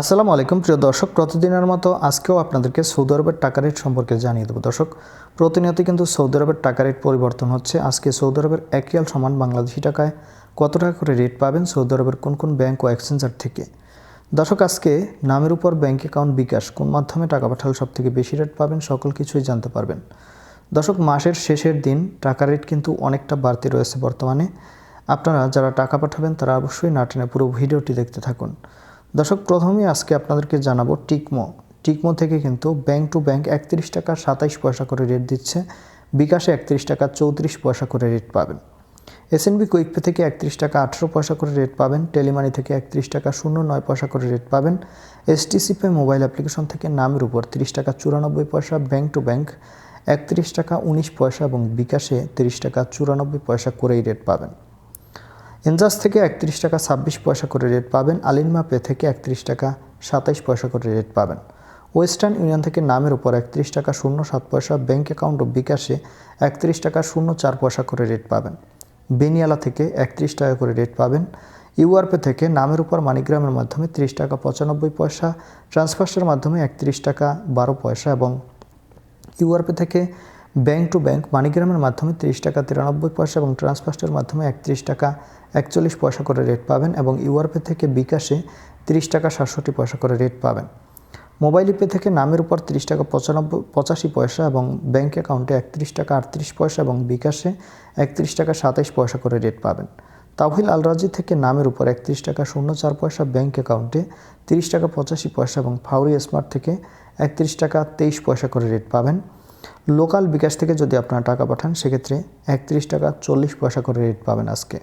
আসসালামু আলাইকুম, প্রিয় দর্শক। প্রতিদিনের মতো আজকেও আপনাদেরকে সৌদি আরবের টাকা রেট সম্পর্কে জানিয়ে দেবো। দর্শক, প্রতিনিয়ত কিন্তু সৌদি আরবের টাকা রেট পরিবর্তন হচ্ছে। আজকে সৌদি আরবের এক রিয়াল সমান বাংলাদেশি টাকায় কত টাকা করে রেট পাবেন সৌদি আরবের কোন কোন ব্যাংক ও এক্সচেঞ্জার থেকে? দর্শক, আজকে নামের উপর ব্যাংক অ্যাকাউন্ট বিকাশ, কোন মাধ্যমে টাকা পাঠালে সব থেকে বেশি রেট পাবেন সকল কিছুই জানতে পারবেন। দর্শক, মাসের শেষের দিন টাকা রেট কিন্তু অনেকটা বাড়তি রয়েছে বর্তমানে। আপনারা যারা টাকা পাঠাবেন তারা অবশ্যই না টেনে পুরো ভিডিওটি দেখতে থাকুন। দর্শক প্রথমেই আজকে আপনাদেরকে জানাব টিকমো। টিকমো থেকে কিন্তু ব্যাংক টু ব্যাংক একত্রিশ টাকা সাতাইশ পয়সা করে রেট দিচ্ছে। বিকাশে একত্রিশ টাকা চৌত্রিশ পয়সা করে রেট পাবেন। এসএনবি কুইকপে থেকে একত্রিশ টাকা আঠেরো পয়সা করে রেট পাবেন। টেলিমানি থেকে একত্রিশ টাকা শূন্য নয় পয়সা করে রেট পাবেন। এসটিসি পে মোবাইল অ্যাপ্লিকেশন থেকে নামের উপর তিরিশ টাকা চুরানব্বই পয়সা ব্যাংক টু ব্যাংক, একত্রিশ টাকা উনিশ পয়সা এবং বিকাশে তিরিশ টাকা চুরানব্বই পয়সা করেই রেট পাবেন। এনজাস থেকে একত্রিশ টাকা ছাব্বিশ পয়সা করে রেট পাবেন। আলিনমা পে থেকে একত্রিশ টাকা সাতাইশ পয়সা করে রেট পাবেন। ওয়েস্টার্ন ইউনিয়ন থেকে নামের উপর একত্রিশ টাকা শূন্য সাত পয়সা ব্যাঙ্ক অ্যাকাউন্ট ও বিকাশে একত্রিশ টাকা শূন্য চার পয়সা করে রেট পাবেন। বেনিয়ালা থেকে একত্রিশ টাকা করে রেট পাবেন। ইউআরপে থেকে নামের উপর মানিগ্রামের মাধ্যমে ত্রিশ টাকা পঁচানব্বই পয়সা, ট্রান্সফার্সের মাধ্যমে একত্রিশ টাকা বারো পয়সা এবং ইউআরপে থেকে ব্যাংক টু ব্যাংক মানিগ্রামের মাধ্যমে তিরিশ টাকা তিরানব্বই পয়সা এবং ট্রান্সফার্স্টের মাধ্যমে একত্রিশ টাকা একচল্লিশ পয়সা করে রেট পাবেন এবং ইউআরপে থেকে বিকাশে তিরিশ টাকা সাতষট্টি পয়সা করে রেট পাবেন। মোবাইল পে থেকে নামের উপর তিরিশ টাকা পঁচানব্বই, পঁচাশি পয়সা এবং ব্যাঙ্ক অ্যাকাউন্টে একত্রিশ টাকা আটত্রিশ পয়সা এবং বিকাশে একত্রিশ টাকা সাতাইশ পয়সা করে রেট পাবেন। তাহিল আলরাজি থেকে নামের উপর একত্রিশ টাকা শূন্য চার পয়সা ব্যাঙ্ক অ্যাকাউন্টে তিরিশ টাকা পঁচাশি পয়সা এবং ফাউরি স্মার্ট থেকে একত্রিশ টাকা তেইশ পয়সা করে রেট পাবেন। লোকাল বিকাশ থেকে যদি আপনারা টাকা পাঠান, সেক্ষেত্রে একত্রিশ টাকা চল্লিশ পয়সা করে রেট পাবেন আজকে।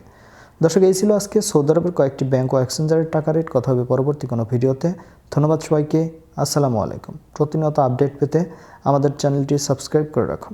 দর্শক, এই ছিল আজকে সৌদি আরবের কয়েকটি ব্যাংক ও এক্সচেঞ্জারের টাকা রেট কথা হবে পরবর্তী কোনো ভিডিওতে। ধন্যবাদ সবাইকে। আসসালামু আলাইকুম। প্রতিনিয়ত আপডেট পেতে আমাদের চ্যানেলটি সাবস্ক্রাইব করে রাখুন।